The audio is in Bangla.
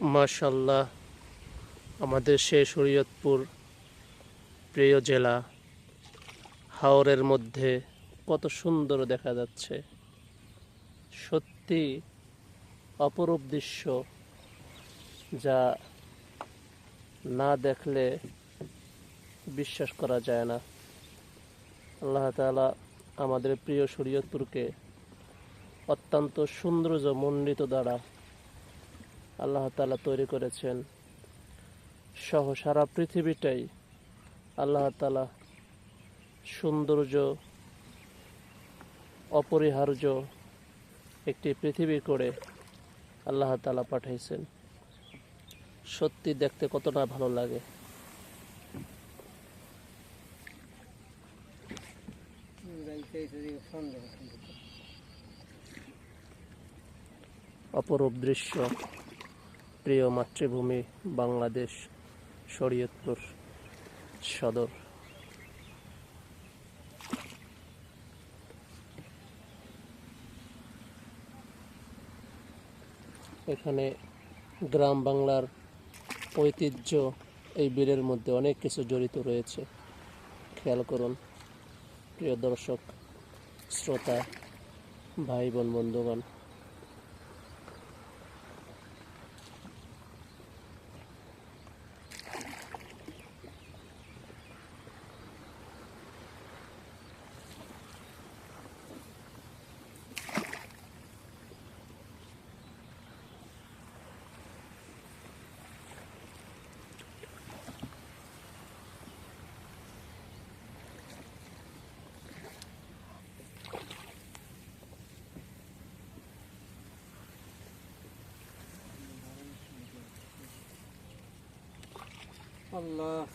মাশাল্লাহ আমাদের সে শরীয়তপুর প্রিয় জেলা, হাওরের মধ্যে কত সুন্দর দেখা যাচ্ছে। সত্যি অপরূপ দৃশ্য যা না দেখলে বিশ্বাস করা যায় না। আল্লাহ তালা আমাদের প্রিয় শরীয়তপুরকে অত্যন্ত সৌন্দর্য মণ্ডিত দ্বারা আল্লাহ তাআলা তৈরি করেছেন। সহ সারা পৃথিবীটাই আল্লাহ তালা সৌন্দর্য, অপরিহার্য একটি পৃথিবী করে আল্লাহ তাআলা পাঠাইছেন। সত্যি দেখতে কতটা ভালো লাগে। সন্দেহ অপরূপ দৃশ্য। প্রিয় মাতৃভূমি, বাংলাদেশ, শরীয়তপুর সদর। এখানে গ্রাম বাংলার ঐতিহ্য, এই বীরের মধ্যে অনেক কিছু জড়িত রয়েছে। খেয়াল করুন, প্রিয় দর্শক, শ্রোতা ভাই বোন বন্ধুগণ আল্লাহ